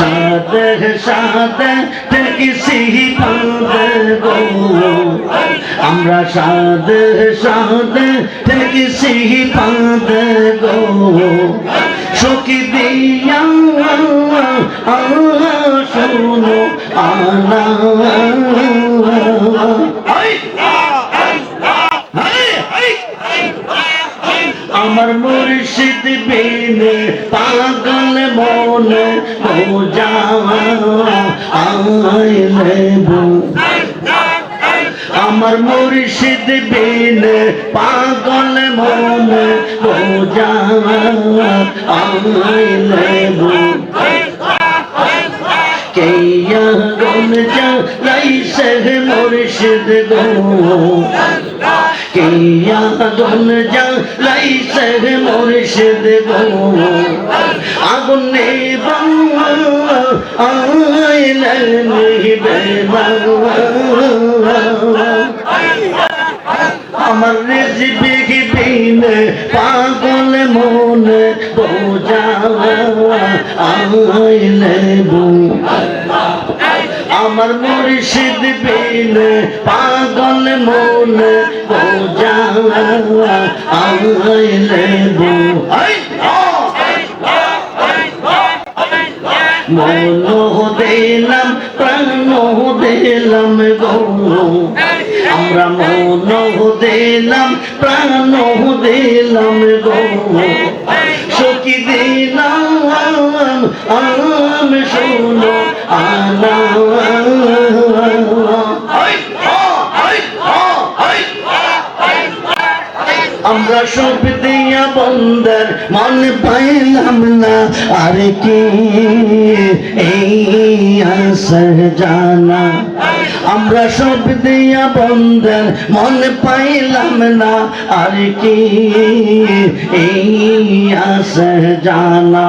সাদে সাদে কিসি পাদে আমরা সাদে সাদে কিসি পাদে গো। সখী দিয়া শুনো আনা আমার মুর্শিদ বিনে পাগল মনে আইলে বউ আমার মুর্শিদ বিনে পাগল মনে বোঝা আইলে বউ কেয়া গন যা লাইসে মুর্শিদ গো। কেয়া গন যা লাইসে মুর্শিদ গো আগুন নেবা আইলে নিবে আমার রেজিবি দিন পাগল মনে বোঝা আইলে বউ আমার মুর্শিদ বিন পাগল মনে বোঝা আইলে বউ মন দিলাম, প্রাণ দিলাম গো। আমরা মন দিলাম, প্রাণ দিলাম গো। সখী দিলাম আমরা সব দিয়া বন্দর মন পাইলাম না, আর কি? এই আসর জানা। আমরা সব দিয়া বন্দর মন পাইলাম না, আর কি? এই আসর জানা।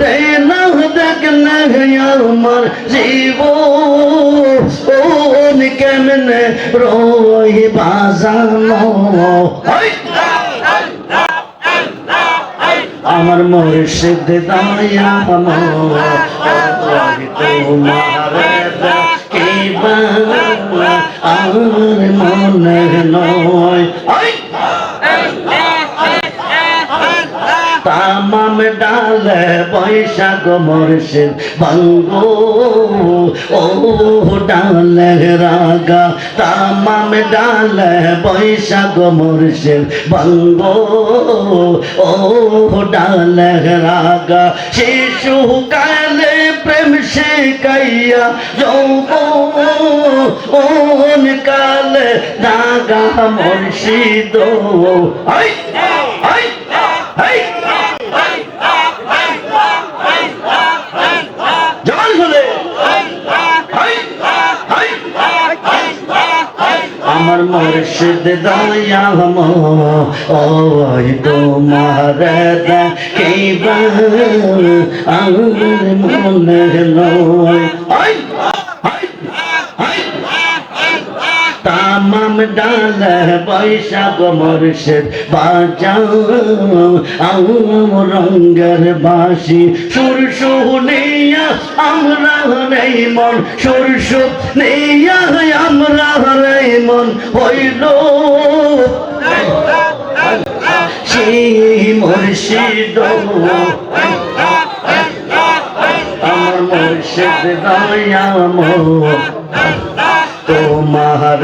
রে না দেখলে আমার জীব ওন কেমনে রই বাজানো আমার মুর্শিদ দয়া আমার মনে নয়। তামাম ডালে বৈশাখ মর্শিদ ভঙ্গ ও ডালে রাগা, তামাম ডালে বৈশাখ মর্শিদ ভঙ্গ ও ডালে রাগা, শিশু কালে প্রেম শিখাইয়া যৌব ওন কালে মর্শিদ আই আই আই জবান খুলে আমার মুর্শিদ দয়াম ওই তোমার দেখিব আমার মনে লয় তামাম ডাল বৈশাখ মুর্শিদ, বাজাও আউ রঙ্গের বাসি সুর শুনিয়া আমরা রে মন, সুর শুনিয়া আমরা রে মন, হইল সেই মুর্শিদ। আমার মুর্শিদ দয়াম তোমার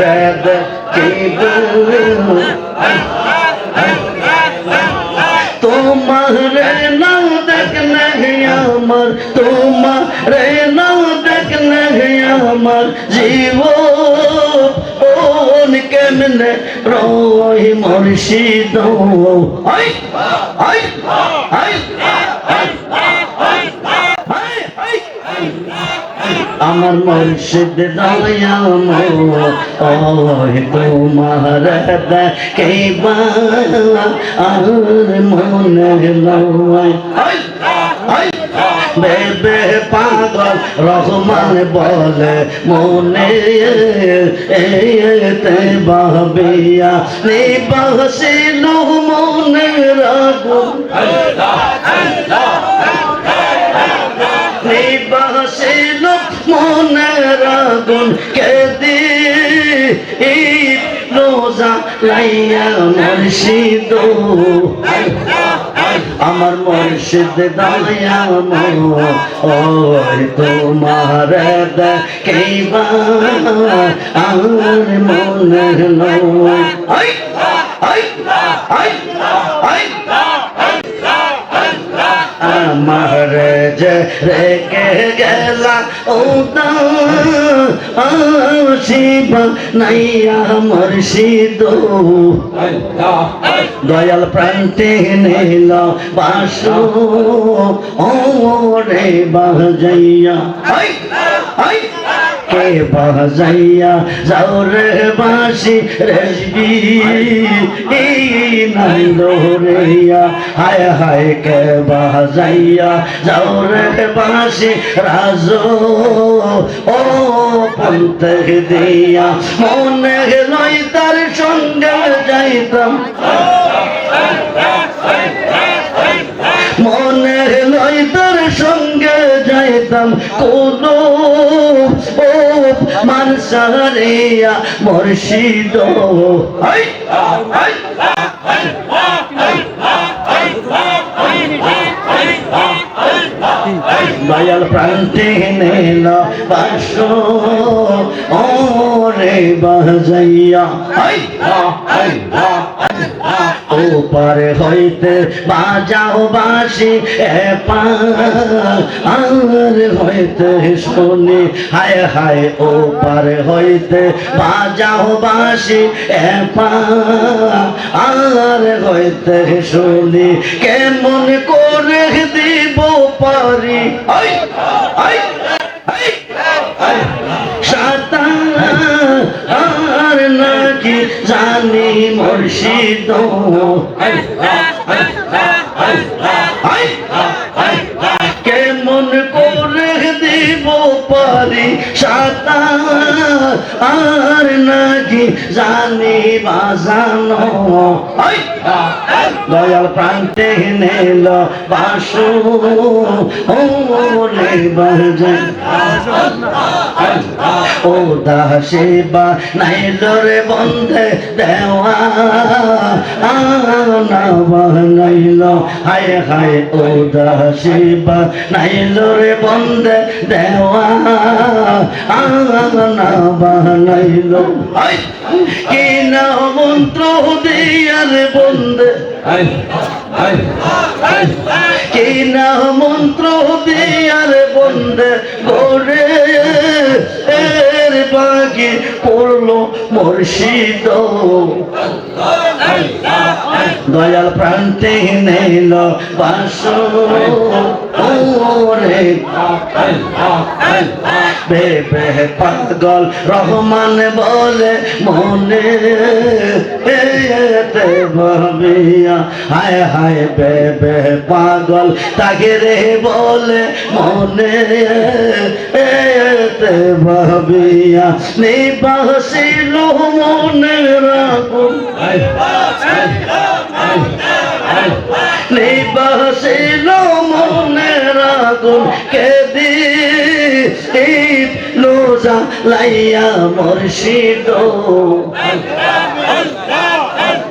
তোমার নাও দেখলে আমার তোমার নাও দেখলে আমার জীব কেমনে রই মর্ষি মুর্শিদ আই আই। আমার মুর্শিদ দয়াম তোমার কেবা আর মনে বেবে পাগল রহমান বলে মনে এতে বাবিয়া নিবাসিল মনে রাগু। নিবাসিল মনে রাগুন কেদি রোজা লাইয়া মুর্শিদ আমার মুর্শিদ দয়াম ওই তোমার কেবা আর মনে আই আমার যে রেখে গেলা ও শিব নাইয়া মুর্শিদ দয়াল প্রান্তে নিল বাস ও রে বাজাইয়া। কে বাজাইয়া যাও রে বাসি রেজবি নন্দরিয়া হায় হায় কে বাজাইয়া যাও রে বাসি রাজ? ও পন্ত দিয়া মনে লই তার সঙ্গে যাইতাম। যাইতাম কোন মানসারিয়া মর্শিদ? দয়াল প্রান্তে নেল বাস ও রে বাজাইয়া আই আই ও পারে হইতে বাজাও বাসি এ আর হইতে শুনি হায় হায় ও পারে হইতে বাজাও বাসি এ আর হইতে শুনি কেমন করে দিব পারি নাকি জানি মুর্শিদ? কেমন করে দিব পারি আর নাকি জানি বাজানো। দয়াল প্রান্তে নেল বাসু। ও রে বাজান। ও দাসে বা নাইল রে বন্ধে দেওয়া আনা বানাইল হায় হায় ও দাসে বা নাইল রে বন্ধে দেওয়া আনা বানাইল কি না মন্ত্র দিয়ার বন্ধে। কি না মন্ত্র দিয়ার বন্ধে গোরে এর বাগি পড়ল মুর্শিদ। দয়াল প্রান্তে নেল বাস। ওরে বেবে পাগল রহমান বলে মনে। এতে ভাবিয়া, হায় হায় বেবে পাগল তাকে রে বলে মনে। এতে ভাবিয়া নিবাসিল মনে রাখুন নিবাসিল মনে রাখুন কেদি লোজা লাইয়া মুর্শিদ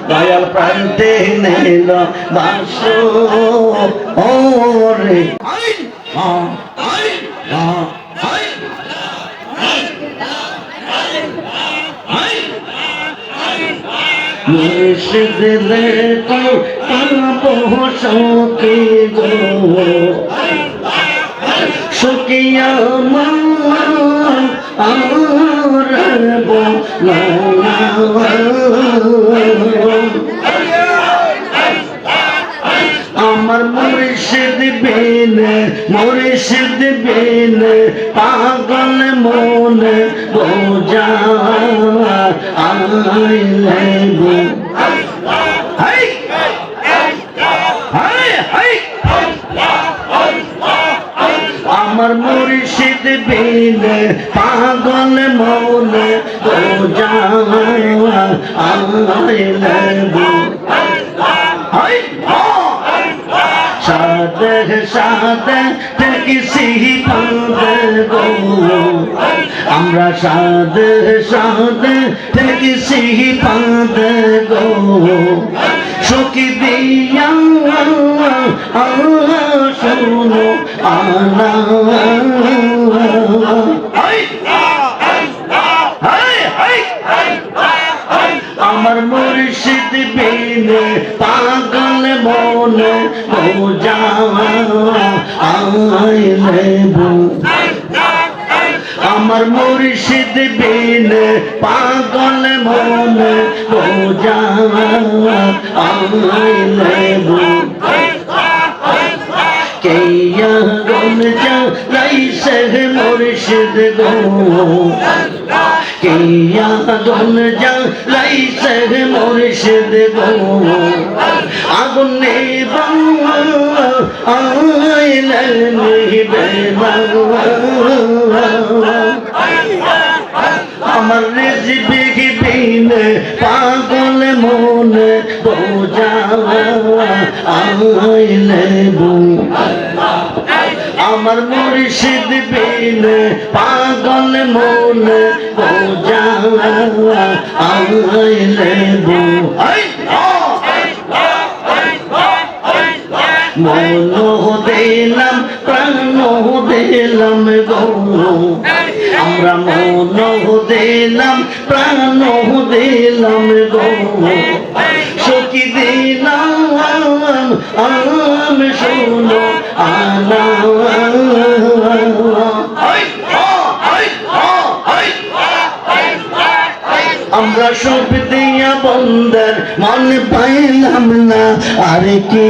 দয়াল প্রান্তে নিল বাস ওরে। মুর্শিদ রে তো পাবো সখী গো সখিয়া মা আর আমার মুর্শিদ বিন মুর্শিদ বিন, পাগল মন বোঝা আইলে গো হাই হাই হাই আমার মুর্শিদ বিন পাগল মন বোঝা আইলে গো হাই, হা। সাদে সাদে কিসি পাদে গো আমরা সাদে সাদে কিসি পাদে গো সখী দিয়া শুনো হাই হাই আমার মুর্শিদ বিনে পাগল মনে বোঝা আইলে আমার মুর্শিদ বিনে পাগল মনে বো কেয়া মুর্শিদ গো। কেয়া গন যা লাইসে মুর্শিদ গো। আগুন নেবা আইলে নিবে আমার রেজিবি বিন পাগল মনে বোঝা আইলে বউ আমার মুর্শিদ বিন পাগল মন বোঝা আইলে বো মন দিলাম প্রাণ দিলাম আমরা মন দিলাম প্রাণ দিলাম সখী দিলাম আমরা সব বন্দর, মন পাইলাম না। আর কি?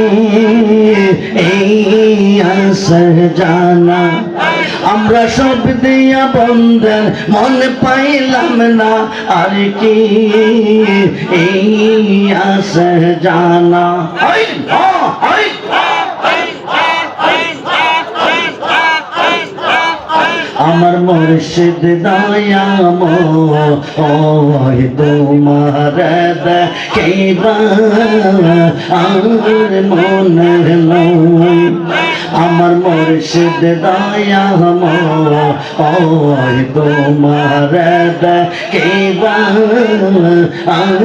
এই জানা। আমরা সব দিয়া বন্দর, মন পাইলাম না। আর কি? এই জানা হাই হাই আমার মুর্শিদ দয়াম ওই তোমার আর মনের আমার মুর্শিদ দয়াম ওই তোমার আর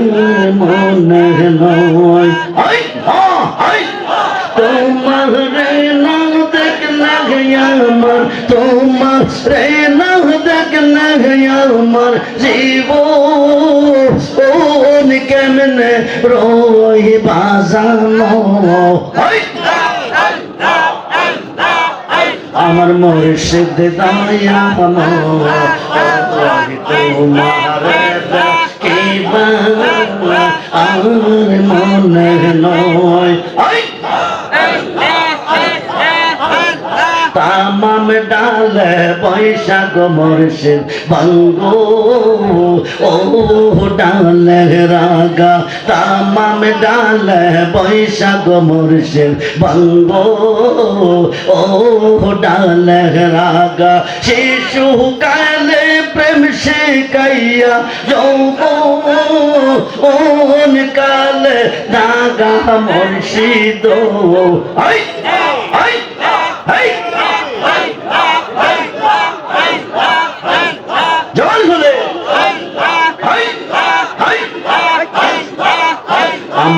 মনের লয়। তোমার আমার তোমার রে না দেখলে আমার জীব। ওন কেমনে রই বাজানো? আমার তোমার মনে নয় তামাম ডালে বৈশাখ মর্ষিদ ভঙ্গ ও ডালে রাগা তামাম ডালে বৈশাখ মর্ষিদ ভঙ্গ ও ডালে রাগা শিশু কালে প্রেম সে শিখাইয়া যৌব ওন কালে দাগা মর্ষিদ। আই আই আই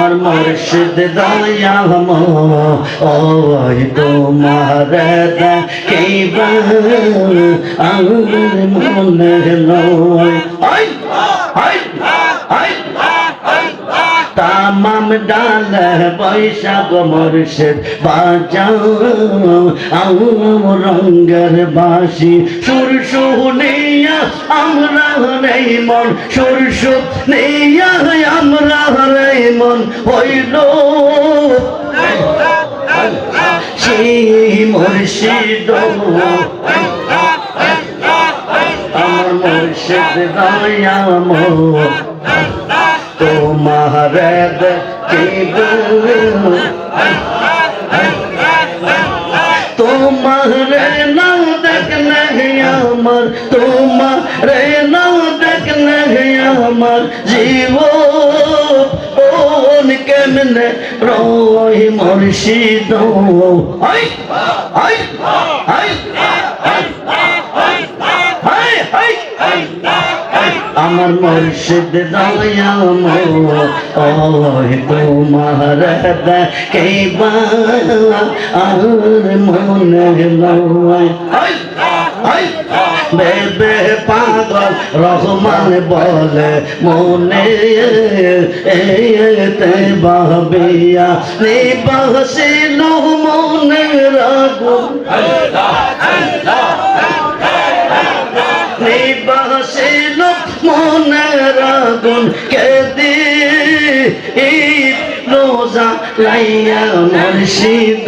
আমার মুর্শিদ দয়াম ওই তোমার কেবা আমার মনে নয়। তামাম ডাল বৈশাখ মর্ষেদ বাজাও। আউ রঙ্গের বাসি সুর শুনিয়া আমরা রে মন সুর শুনিয়া আমরা রে মন, হইল। সেই মুর্শিদ। আমার মুর্শিদ দয়াম। তোমার তোমার আমার, তোমার নাও দেখলে আমার জীব ওন কেমনে আই আই আই হাই হাই আমার মুর্শিদ দয়াম ওই তোমার কেবা আর মনে লয় বেবে পাগল রহমান বলে মনে এতে বাবিয়া নিবাসিল মনে রাগু। নিবাসিল মনের আগুন কেদি রোজা লাইয়া মুর্শিদ।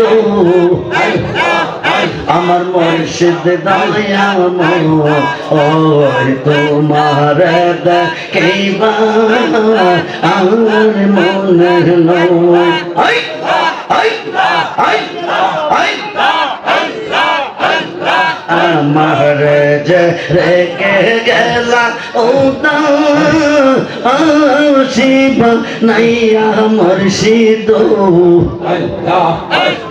আমার মুর্শিদ দয়াম ওই তোমার আর মনে আমার রেগে গেলা শিব নাইয়া মুর্শিদ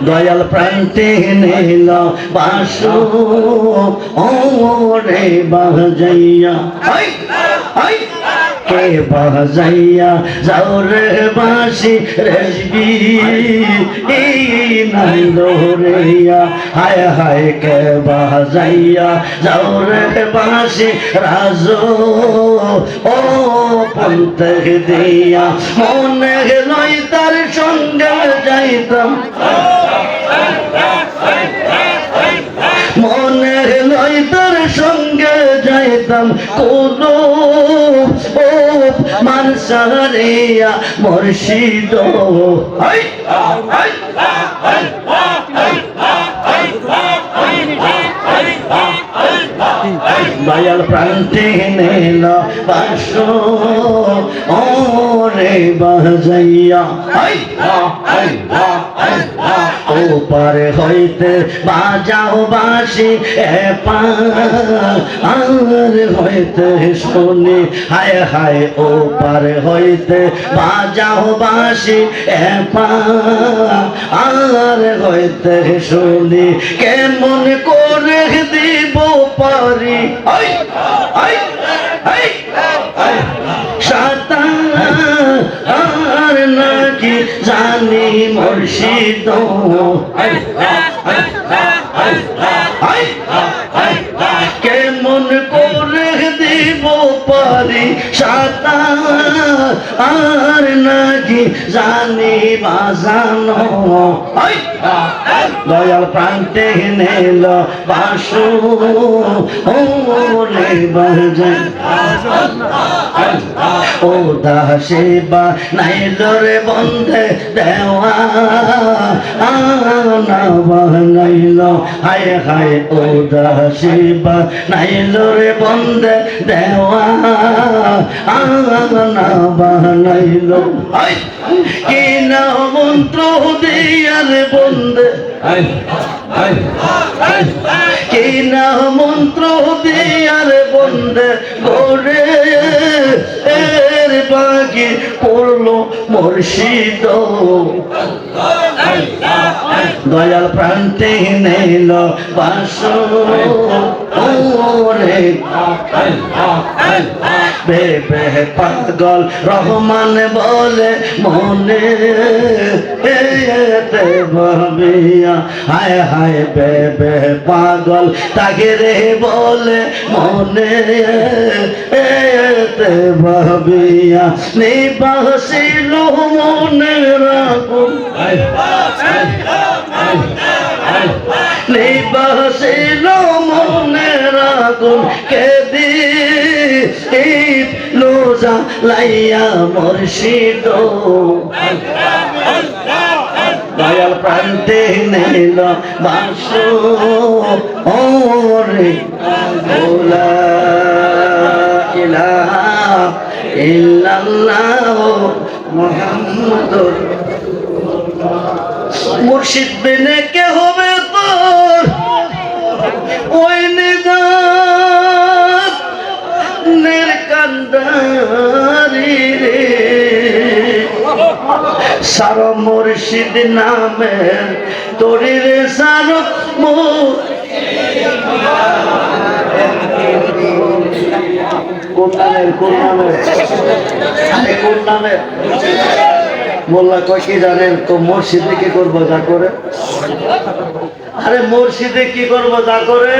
দয়াল প্রান্তে নিল বাস ও রে বাজাইয়া কে বাজাইয়া যাও রে বাসি রেজবি নন্দ রেয়া হায় হায় কে বাজাইয়া যাও রে বাসি রাজ? ও পন্ত দিয়া মনে লই তার সঙ্গে যাইতাম। যাইতাম কোন মানসারিয়া মুর্শিদ দয়াল প্রান্তে নেল বাস ও রে বাজাইয়া হাই ও পারে হইতে বাজাও বাসি এ আর হইতে শুনি। হায় হায় ও পারে হইতে বাজাও বাসি এ আর হইতে শুনি। কেমন করে দিব পারি। আর নাকি জানি মুর্শিদ। কেমন সাতার আর নাকি জানি বাজানো। দয়াল প্রান্তে নেল বাসু ওরে বাজান ও দাসে বা নাইল রে বন্ধে দেওয়া আনা বানাইল হায় হায়, ও দাসে বা নাইল রে বন্ধে দেওয়া। আনা বানাইল। কি না মন্ত্র দিয়ার বন্ধে কি না মন্ত্র দিয়ার বন্ধে গোরে এর বাকি পড়ল মুর্শিদ। দয়াল প্রান্তে নেল বাস ওরে বেবে পাগল রহমান বলে মনে এতে ভাবিয়া হায় হায় বেবে পাগল তাকে রে বলে মনে তে ভাবিয়া নিবাসিল মনের আগুন নিবাসিল মনের আগুন কেদি লোজা লাইয়া মুর্শিদ। দয়াল প্রান্তে নিল বাস ওরে। ওলা ইলাহা ইল্লাল্লাহ মুহাম্মাদুর মুর্শিদ বিনে কে হবে ওই নিজাত নির্কান্দারি রে। সার মুর্শিদ নামে তোরি রে, সার কোন নামের কোন নামের? কোন নামের? মোল্লা কয়, কি জানেন, তো মসজিদে কি করব, যা করে? আরে মসজিদে কি করব, যা করে?